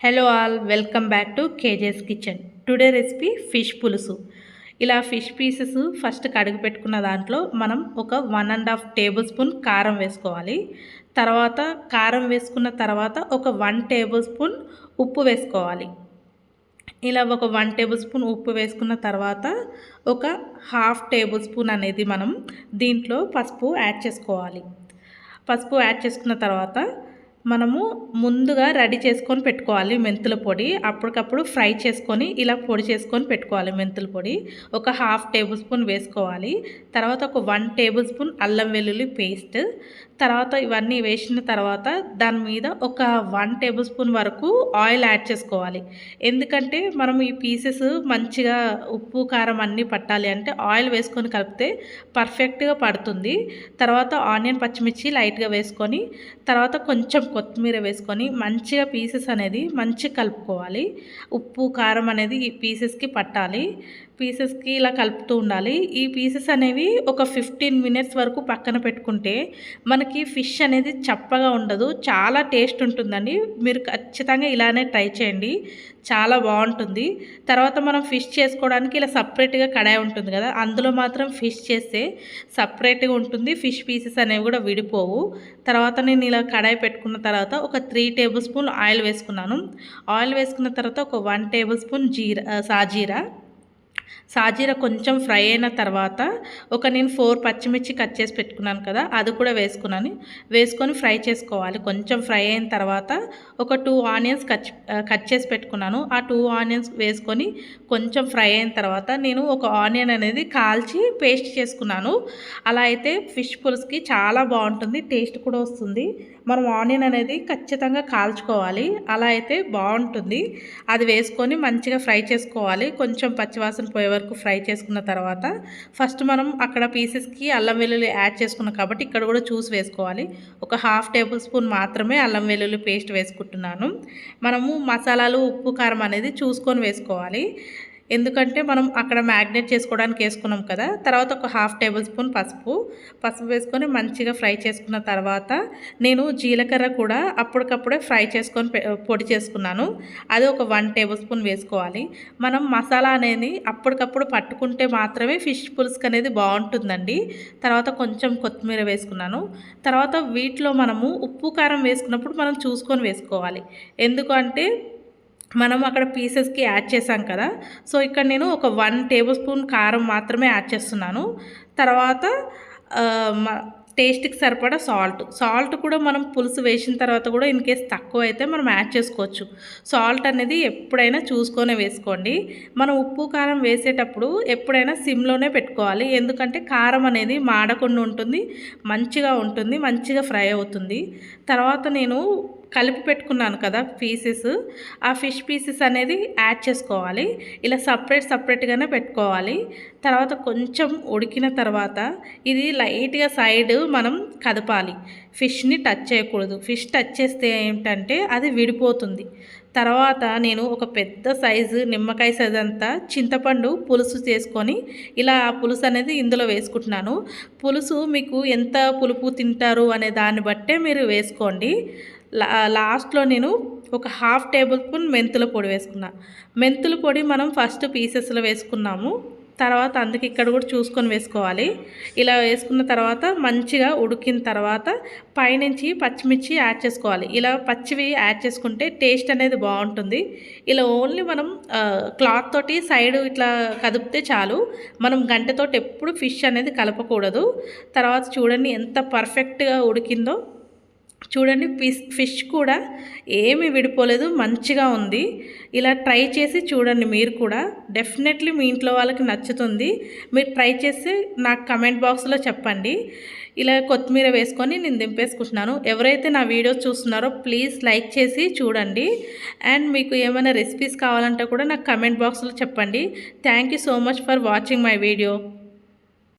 Hello all welcome back to KJ's kitchen today recipe fish pulusu. ఇలా fish pieces first కడుగు పెట్టుకున్న దాంట్లో మనం ఒక one and half tablespoon కారం వేసుకోవాలి. తర్వాత కారం వేసుకున్న తర్వాత ఒక వన్ టేబుల్ స్పూన్ ఉప్పు వేసుకోవాలి. ఇలా ఒక వన్ టేబుల్ స్పూన్ ఉప్పు వేసుకున్న తర్వాత ఒక హాఫ్ టేబుల్ స్పూన్ అనేది మనం దీంట్లో పసుపు యాడ్ చేసుకోవాలి. పసుపు యాడ్ చేసుకున్న తర్వాత మనము ముందుగా రెడీ చేసుకొని పెట్టుకోవాలి మెంతుల పొడి. అప్పటికప్పుడు ఫ్రై చేసుకొని ఇలా పొడి చేసుకొని పెట్టుకోవాలి మెంతుల పొడి. ఒక హాఫ్ టేబుల్ స్పూన్ వేసుకోవాలి. తర్వాత ఒక వన్ టేబుల్ స్పూన్ అల్లం వెల్లుల్లి పేస్ట్. తర్వాత ఇవన్నీ వేసిన తర్వాత దాని మీద ఒక వన్ టేబుల్ స్పూన్ వరకు ఆయిల్ యాడ్ చేసుకోవాలి. ఎందుకంటే మనం ఈ పీసెస్ మంచిగా ఉప్పు కారం అన్నీ పట్టాలి అంటే ఆయిల్ వేసుకొని కలిపితే పర్ఫెక్ట్గా పడుతుంది. తర్వాత ఆనియన్ పచ్చిమిర్చి లైట్గా వేసుకొని తర్వాత కొంచెం కొత్తిమీర వేసుకొని మంచిగా పీసెస్ అనేది మంచిగా కలుపుకోవాలి. ఉప్పు కారం అనేది ఈ పీసెస్కి పట్టాలి. పీసెస్కి ఇలా కలుపుతూ ఉండాలి. ఈ పీసెస్ అనేవి ఒక ఫిఫ్టీన్ మినిట్స్ వరకు పక్కన పెట్టుకుంటే మనకి ఫిష్ అనేది చప్పగా ఉండదు. చాలా టేస్ట్ ఉంటుందండి. మీరు ఖచ్చితంగా ఇలానే ట్రై చేయండి. చాలా బాగుంటుంది. తర్వాత మనం ఫిష్ చేసుకోవడానికి ఇలా సపరేట్గా కడాయి ఉంటుంది కదా అందులో మాత్రం ఫిష్ చేస్తే సపరేట్గా ఉంటుంది. ఫిష్ పీసెస్ అనేవి కూడా విడిపోవు. తర్వాత నేను ఇలా కడాయి పెట్టుకున్న తర్వాత ఒక త్రీ టేబుల్ స్పూన్ ఆయిల్ వేసుకున్నాను. ఆయిల్ వేసుకున్న తర్వాత ఒక వన్ టేబుల్ స్పూన్ జీరా సాజీరా. సాజీర కొంచెం ఫ్రై అయిన తర్వాత ఒక నేను ఫోర్ పచ్చిమిర్చి కట్ చేసి పెట్టుకున్నాను కదా అది కూడా వేసుకున్నాను. వేసుకొని ఫ్రై చేసుకోవాలి. కొంచెం ఫ్రై అయిన తర్వాత ఒక టూ ఆనియన్స్ కట్ కట్ చేసి పెట్టుకున్నాను. ఆ టూ ఆనియన్స్ వేసుకొని కొంచెం ఫ్రై అయిన తర్వాత నేను ఒక ఆనియన్ అనేది కాల్చి పేస్ట్ చేసుకున్నాను. అలా అయితే ఫిష్ పులుసుకి చాలా బాగుంటుంది టేస్ట్ కూడా వస్తుంది. మనం ఆనియన్ అనేది ఖచ్చితంగా కాల్చుకోవాలి. అలా అయితే బాగుంటుంది. అది వేసుకొని మంచిగా ఫ్రై చేసుకోవాలి. కొంచెం పచ్చివాసన పోయే వరకు ఫ్రై చేసుకున్న తర్వాత ఫస్ట్ మనం అక్కడ పీసెస్కి అల్లం వెల్లుల్లి యాడ్ చేసుకున్నాం కాబట్టి ఇక్కడ కూడా చూసి వేసుకోవాలి. ఒక హాఫ్ టేబుల్ స్పూన్ మాత్రమే అల్లం వెల్లుల్లి పేస్ట్ వేసుకుంటున్నాను. మనము మసాలాలు ఉప్పు కారం అనేది చూసుకొని వేసుకోవాలి. ఎందుకంటే మనం అక్కడ మ్యాగ్నేట్ చేసుకోవడానికి వేసుకున్నాం కదా తర్వాత ఒక హాఫ్ టేబుల్ స్పూన్ పసుపు. పసుపు వేసుకొని మంచిగా ఫ్రై చేసుకున్న తర్వాత నేను జీలకర్ర కూడా అప్పటికప్పుడే ఫ్రై చేసుకొని పొడి చేసుకున్నాను. అది ఒక వన్ టేబుల్ స్పూన్ వేసుకోవాలి. మనం మసాలా అనేది అప్పటికప్పుడు పట్టుకుంటే మాత్రమే ఫిష్ పులుసుకు అనేది బాగుంటుందండి. తర్వాత కొంచెం కొత్తిమీర వేసుకున్నాను. తర్వాత వీటిలో మనము ఉప్పు కారం వేసుకున్నప్పుడు మనం చూసుకొని వేసుకోవాలి. ఎందుకంటే మనం అక్కడ పీసెస్కి యాడ్ చేసాం కదా. సో ఇక్కడ నేను ఒక వన్ టేబుల్ స్పూన్ కారం మాత్రమే యాడ్ చేస్తున్నాను. తర్వాత టేస్ట్కి సరిపడా సాల్ట్. సాల్ట్ కూడా మనం పులుసు వేసిన తర్వాత కూడా ఇన్ కేస్ తక్కువ అయితే మనం యాడ్ చేసుకోవచ్చు. సాల్ట్ అనేది ఎప్పుడైనా చూసుకొనే వేసుకోండి. మనం ఉప్పు కారం వేసేటప్పుడు ఎప్పుడైనా సిమ్లోనే పెట్టుకోవాలి. ఎందుకంటే కారం అనేది మాడకుండా ఉంటుంది మంచిగా ఉంటుంది మంచిగా ఫ్రై అవుతుంది. తర్వాత నేను కలిపి పెట్టుకున్నాను కదా పీసెస్. ఆ ఫిష్ పీసెస్ అనేది యాడ్ చేసుకోవాలి. ఇలా సపరేట్ సపరేట్గానే పెట్టుకోవాలి. తర్వాత కొంచెం ఉడికిన తర్వాత ఇది లైట్గా సైడ్ మనం కదపాలి. ఫిష్ని టచ్ చేయకూడదు. ఫిష్ టచ్ చేస్తే ఏంటంటే అది విడిపోతుంది. తర్వాత నేను ఒక పెద్ద సైజు నిమ్మకాయ సైజు అంతా చింతపండు పులుసు చేసుకొని ఇలా ఆ పులుసు అనేది ఇందులో వేసుకుంటున్నాను. పులుసు మీకు ఎంత పులుపు తింటారు అనే దాన్ని బట్టే మీరు వేసుకోండి. లాస్ట్లో నేను ఒక హాఫ్ టేబుల్ స్పూన్ మెంతుల పొడి వేసుకున్నా. మెంతుల పొడి మనం ఫస్ట్ పీసెస్లో వేసుకున్నాము. తర్వాత అందుకే ఇక్కడ కూడా చూసుకొని వేసుకోవాలి. ఇలా వేసుకున్న తర్వాత మంచిగా ఉడికిన తర్వాత పైనుంచి పచ్చిమిర్చి యాడ్ చేసుకోవాలి. ఇలా పచ్చివి యాడ్ చేసుకుంటే టేస్ట్ అనేది బాగుంటుంది. ఇలా ఓన్లీ మనం క్లాత్ తోటి సైడ్ ఇట్లా కదిపితే చాలు. మనం గంటతోటి ఎప్పుడు ఫిష్ అనేది కలపకూడదు. తర్వాత చూడండి ఎంత పర్ఫెక్ట్గా ఉడికిందో. చూడండి ఫిష్ ఫిష్ కూడా ఏమి విడిపోలేదు మంచిగా ఉంది. ఇలా ట్రై చేసి చూడండి మీరు కూడా. డెఫినెట్లీ మీ ఇంట్లో వాళ్ళకి నచ్చుతుంది. మీరు ట్రై చేసి నాకు కమెంట్ బాక్స్లో చెప్పండి. ఇలా కొత్తిమీర వేసుకొని నేను దింపేసుకుంటున్నాను. ఎవరైతే నా వీడియోస్ చూస్తున్నారో ప్లీజ్ లైక్ చేసి చూడండి. అండ్ మీకు ఏమైనా రెసిపీస్ కావాలంటే కూడా నాకు కమెంట్ బాక్స్లో చెప్పండి. Thank so much for watching my video